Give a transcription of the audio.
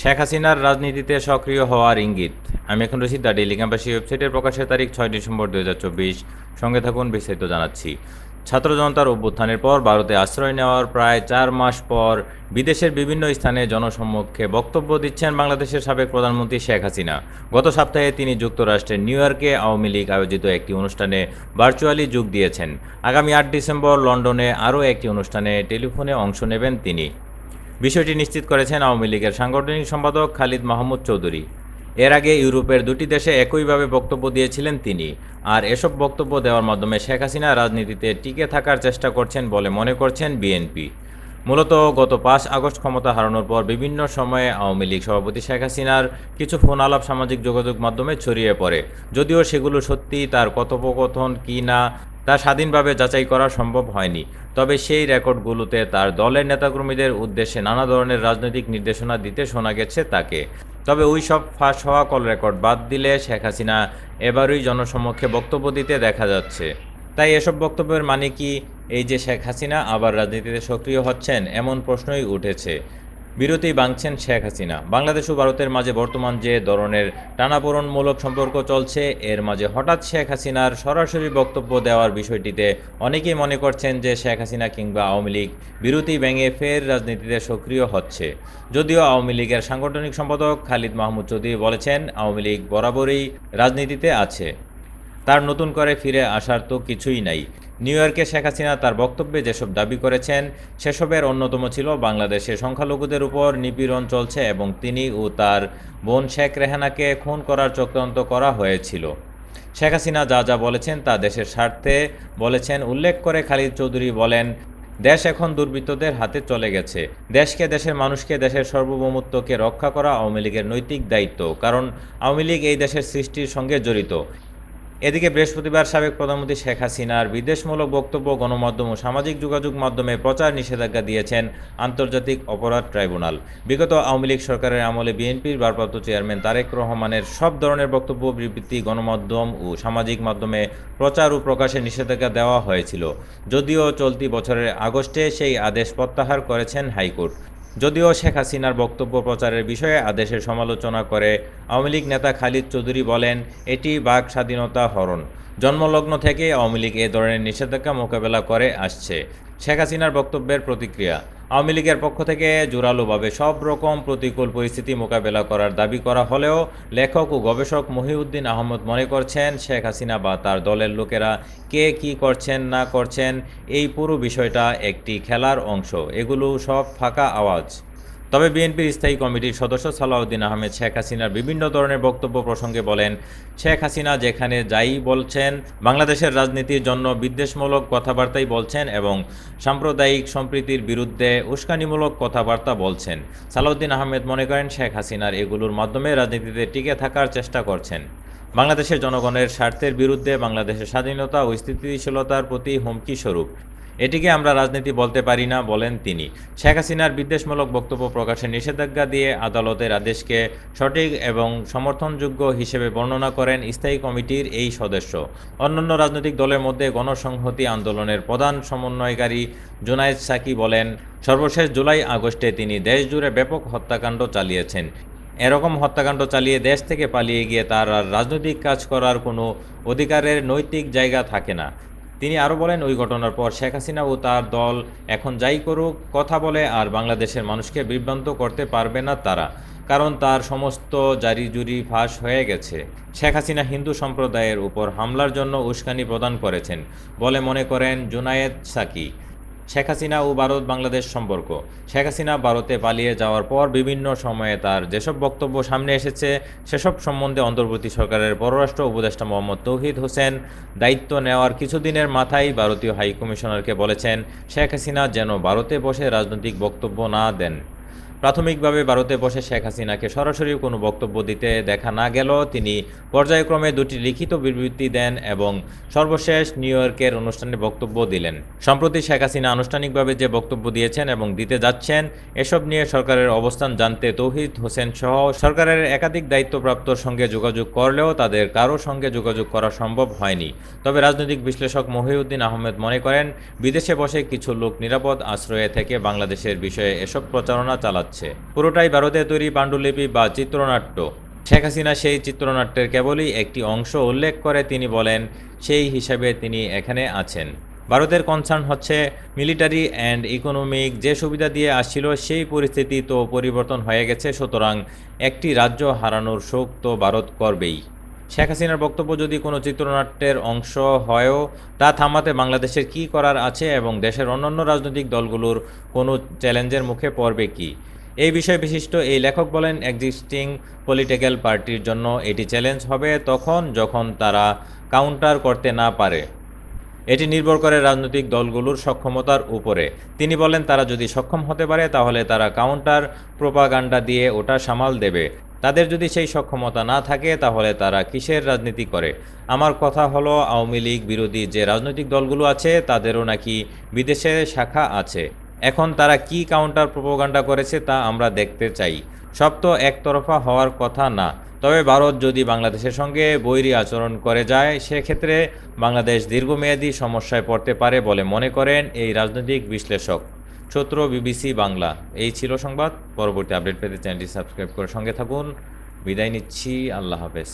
শেখ হাসিনার রাজনীতিতে সক্রিয় হওয়ার ইঙ্গিত। আমি এখন রশিদ দা ডেইলি ক্যাম্পাসি ওয়েবসাইটের প্রকাশের তারিখ ছয় ডিসেম্বর দু হাজার চব্বিশ। সঙ্গে থাকুন, বিস্তারিত জানাচ্ছি। ছাত্র জনতার অভ্যুত্থানের পর ভারতে আশ্রয় নেওয়ার প্রায় চার মাস পর বিদেশের বিভিন্ন স্থানে জনসম্মুখে বক্তব্য দিচ্ছেন বাংলাদেশের সাবেক প্রধানমন্ত্রী শেখ হাসিনা। গত সপ্তাহে তিনি যুক্তরাষ্ট্রের নিউ ইয়র্কে আওয়ামী লীগ আয়োজিত একটি অনুষ্ঠানে ভার্চুয়ালি যোগ দিয়েছেন। আগামী আট ডিসেম্বর লন্ডনে আরও একটি অনুষ্ঠানে টেলিফোনে অংশ নেবেন তিনি। বিষয়টি নিশ্চিত করেছেন আওয়ামী লীগের সাংগঠনিক সম্পাদক খালিদ মাহমুদ চৌধুরী। এর আগে ইউরোপের দুটি দেশে একইভাবে বক্তব্য দিয়েছিলেন তিনি। আর এসব বক্তব্য দেওয়ার মাধ্যমে শেখ হাসিনা রাজনীতিতে টিকে থাকার চেষ্টা করছেন বলে মনে করছেন বিএনপি। মূলত গত পাঁচ আগস্ট ক্ষমতা হারানোর পর বিভিন্ন সময়ে আওয়ামী লীগ সভাপতি শেখ হাসিনার কিছু ফোন আলাপ সামাজিক যোগাযোগ মাধ্যমে ছড়িয়ে পড়ে। যদিও সেগুলো সত্যি তার কথোপকথন কি না তা স্বাধীনভাবে যাচাই করা সম্ভব হয়নি। তবে সেই রেকর্ডগুলোতে তার দলের নেতাকর্মীদের উদ্দেশ্যে নানা ধরনের রাজনৈতিক নির্দেশনা দিতে শোনা গেছে তাকে। তবে ওই সব ফাঁস হওয়া কল রেকর্ড বাদ দিলে শেখ হাসিনা এবারই জনসমক্ষে বক্তব্য দিতে দেখা যাচ্ছে। তাই এসব বক্তব্যের মানে কি? এই যে শেখ হাসিনা আবার রাজনীতিতে সক্রিয় হচ্ছেন, এমন প্রশ্নই উঠেছে। বিরতি ভাঙছেন শেখ হাসিনা। বাংলাদেশ ও ভারতের মাঝে বর্তমান যে ধরনের টানাপোড়নমূলক সম্পর্ক চলছে, এর মাঝে হঠাৎ শেখ হাসিনার সরাসরি বক্তব্য দেওয়ার বিষয়টিতে অনেকেই মনে করছেন যে শেখ হাসিনা কিংবা আওয়ামী লীগ বিরতি ভেঙে ফের রাজনীতিতে সক্রিয় হচ্ছে। যদিও আওয়ামী লীগের সাংগঠনিক সম্পাদক খালিদ মাহমুদ চৌধুরী বলেছেন, আওয়ামী লীগ বরাবরই রাজনীতিতে আছে। তার নতুন করে ফিরে আসার তো কিছুই নাই। নিউ ইয়র্কে শেখ হাসিনা তার বক্তব্যে যেসব দাবি করেছেন, সেসবের অন্যতম ছিল বাংলাদেশে সংখ্যালঘুদের উপর নিপীড়ন চলছে এবং তিনি ও তার বোন শেখ রেহানাকে খুন করার চক্রান্ত করা হয়েছিল। শেখ হাসিনা যা যা বলেছেন তা দেশের স্বার্থে বলেছেন। উল্লেখ করে খালিদ চৌধুরী বলেন, দেশ এখন দুর্বৃত্তদের হাতে চলে গেছে। দেশকে, দেশের মানুষকে, দেশের সার্বভৌমত্বকে রক্ষা করা আওয়ামী লীগের নৈতিক দায়িত্ব। কারণ আওয়ামী লীগ এই দেশের সৃষ্টির সঙ্গে জড়িত। এদিকে বৃহস্পতিবার সাবেক প্রধানমন্ত্রী শেখ হাসিনার বিদেশমূলক বক্তব্য, গণমাধ্যম ও সামাজিক যোগাযোগ মাধ্যমে প্রচার নিষেধাজ্ঞা দিয়েছেন আন্তর্জাতিক অপরাধ ট্রাইব্যুনাল। বিগত আওয়ামী লীগ সরকারের আমলে বিএনপির ভারপ্রাপ্ত চেয়ারম্যান তারেক রহমানের সব ধরনের বক্তব্য, বিবৃতি, গণমাধ্যম ও সামাজিক মাধ্যমে প্রচার ও প্রকাশে নিষেধাজ্ঞা দেওয়া হয়েছিল। যদিও চলতি বছরের আগস্টে সেই আদেশ প্রত্যাহার করেছেন হাইকোর্ট। যদিও শেখ হাসিনার বক্তব্য প্রচারের বিষয়ে আদেশের সমালোচনা করে আওয়ামী লীগ নেতা খালিদ চৌধুরী বলেন, এটি বাক স্বাধীনতা হরণ। জন্মলগ্ন থেকে আওয়ামী লীগ এ ধরনের নিষেধাজ্ঞা মোকাবেলা করে আসছে। শেখ হাসিনার বক্তব্যের প্রতিক্রিয়া আওয়ামী লীগের পক্ষ থেকে জোরালোভাবে সব রকম প্রতিকূল পরিস্থিতি মোকাবেলা করার দাবি করা হলেও লেখক ও গবেষক মহিউদ্দিন আহমদ মনে করছেন শেখ হাসিনা বা তার দলের লোকেরা কে কি করছেন, না করছেন, এই পুরো বিষয়টা একটি খেলার অংশ। এগুলো সব ফাঁকা আওয়াজ। তবে বিএনপির স্থায়ী কমিটির সদস্য সালাউদ্দিন আহমেদ শেখ হাসিনার বিভিন্ন ধরনের বক্তব্য প্রসঙ্গে বলেন, শেখ হাসিনা যেখানে যাই বলছেন, বাংলাদেশের রাজনীতির জন্য বিদ্বেষমূলক কথাবার্তাই বলছেন এবং সাম্প্রদায়িক সম্প্রীতির বিরুদ্ধে উস্কানিমূলক কথাবার্তা বলছেন। সালাউদ্দিন আহমেদ মনে করেন শেখ হাসিনার এগুলোর মাধ্যমে রাজনীতিতে টিকে থাকার চেষ্টা করছেন। বাংলাদেশের জনগণের স্বার্থের বিরুদ্ধে বাংলাদেশের স্বাধীনতা ও স্থিতিশীলতার প্রতি হুমকি স্বরূপ। এটিকে আমরা রাজনীতি বলতে পারি না, বলেন তিনি। শেখ হাসিনার বিদ্বেষমূলক বক্তব্য প্রকাশে নিষেধাজ্ঞা দিয়ে আদালতের আদেশকে সঠিক এবং সমর্থনযোগ্য হিসেবে বর্ণনা করেন স্থায়ী কমিটির এই সদস্য। অন্যান্য রাজনৈতিক দলের মধ্যে গণসংহতি আন্দোলনের প্রধান সমন্বয়কারী জুনায়েদ সাকি বলেন, সর্বশেষ জুলাই আগস্টে তিনি দেশজুড়ে ব্যাপক হত্যাকাণ্ড চালিয়েছেন। এরকম হত্যাকাণ্ড চালিয়ে দেশ থেকে পালিয়ে গিয়ে তার আর রাজনৈতিক কাজ করার কোনো অধিকারের নৈতিক জায়গা থাকে না। তিনি আরও বলেন, ওই ঘটনার পর শেখ হাসিনা ও তার দল এখন যাই করুক, কথা বলে আর বাংলাদেশের মানুষকে বিভ্রান্ত করতে পারবে না তারা, কারণ তার সমস্ত জারি জুরি ফাঁস হয়ে গেছে। শেখ হাসিনা হিন্দু সম্প্রদায়ের উপর হামলার জন্য উস্কানি প্রদান করেছেন বলে মনে করেন জুনায়েদ সাকি। শেখ হাসিনা ও ভারত বাংলাদেশ সম্পর্ক। শেখ হাসিনা ভারতে পালিয়ে যাওয়ার পর বিভিন্ন সময়ে তার যেসব বক্তব্য সামনে এসেছে, সেসব সম্বন্ধে অন্তর্বর্তী সরকারের পররাষ্ট্র উপদেষ্টা মোহাম্মদ তৌহিদ হোসেন দায়িত্ব নেওয়ার কিছুদিনের মাথায় ভারতীয় হাইকমিশনারকে বলেছেন, শেখ হাসিনা যেন ভারতে বসে রাজনৈতিক বক্তব্য না দেন। প্রাথমিকভাবে ভারতে বসে শেখ হাসিনাকে সরাসরি কোনো বক্তব্য দিতে দেখা না গেলেও তিনি পর্যায়ক্রমে দুটি লিখিত বিবৃতি দেন এবং সর্বশেষ নিউ ইয়র্কের অনুষ্ঠানে বক্তব্য দিলেন। সম্প্রতি শেখ হাসিনা আনুষ্ঠানিকভাবে যে বক্তব্য দিয়েছেন এবং দিতে যাচ্ছেন, এসব নিয়ে সরকারের অবস্থান জানতে তৌহিদ হোসেন সহ সরকারের একাধিক দায়িত্বপ্রাপ্তর সঙ্গে যোগাযোগ করলেও তাদের কারও সঙ্গে যোগাযোগ করা সম্ভব হয়নি। তবে রাজনৈতিক বিশ্লেষক মহিউদ্দিন আহমেদ মনে করেন, বিদেশে বসে কিছু লোক নিরাপদ আশ্রয়ে থেকে বাংলাদেশের বিষয়ে এসব প্রচারণা চালাচ্ছে শোনাচ্ছে পুরোটাই ভারতে তৈরি পাণ্ডুলিপি বা চিত্রনাট্য। শেখ হাসিনা সেই চিত্রনাট্যের কেবলই একটি অংশ উল্লেখ করে তিনি বলেন, সেই হিসাবে তিনি এখানে আছেন। ভারতের কনসার্ন হচ্ছে মিলিটারি অ্যান্ড ইকোনমিক যে সুবিধা দিয়ে আসছিল সেই পরিস্থিতি তো পরিবর্তন হয়ে গেছে, সুতরাং একটি রাজ্য হারানোর শোক তো ভারত করবেই। শেখ হাসিনার বক্তব্য যদি কোনো চিত্রনাট্যের অংশ হয়ও তা থামাতে বাংলাদেশের কি করার আছে এবং দেশের অন্যান্য রাজনৈতিক দলগুলোর কোনো চ্যালেঞ্জের মুখে পড়বে কি? এই বিষয়ে বিশিষ্ট এই লেখক বলেন, এক্সিস্টিং পলিটিক্যাল পার্টির জন্য এটি চ্যালেঞ্জ হবে তখন যখন তারা কাউন্টার করতে না পারে। এটি নির্ভর করে রাজনৈতিক দলগুলোর সক্ষমতার উপরে। তিনি বলেন, তারা যদি সক্ষম হতে পারে, তাহলে তারা কাউন্টার প্রোপাগান্ডা দিয়ে ওটা সামাল দেবে। তাদের যদি সেই সক্ষমতা না থাকে, তাহলে তারা কিসের রাজনীতি করে? আমার কথা হলো, আওয়ামী লীগ বিরোধী যে রাজনৈতিক দলগুলো আছে, তাদেরও নাকি বিদেশে শাখা আছে। এখন তারা কি কাউন্টার প্রোপাগান্ডা করেছে তা আমরা দেখতে চাই। সব তো একতরফা হওয়ার কথা না। তবে ভারত যদি বাংলাদেশের সঙ্গে বৈরী আচরণ করে যায়, সেক্ষেত্রে বাংলাদেশ দীর্ঘমেয়াদী সমস্যায় পড়তে পারে বলে মনে করেন এই রাজনৈতিক বিশ্লেষক। সূত্র বিবিসি বাংলা। এই ছিল সংবাদ। পরবর্তী আপডেট পেতে চ্যানেলটি সাবস্ক্রাইব করে সঙ্গে থাকুন। বিদায় নিচ্ছি। আল্লাহ হাফেজ।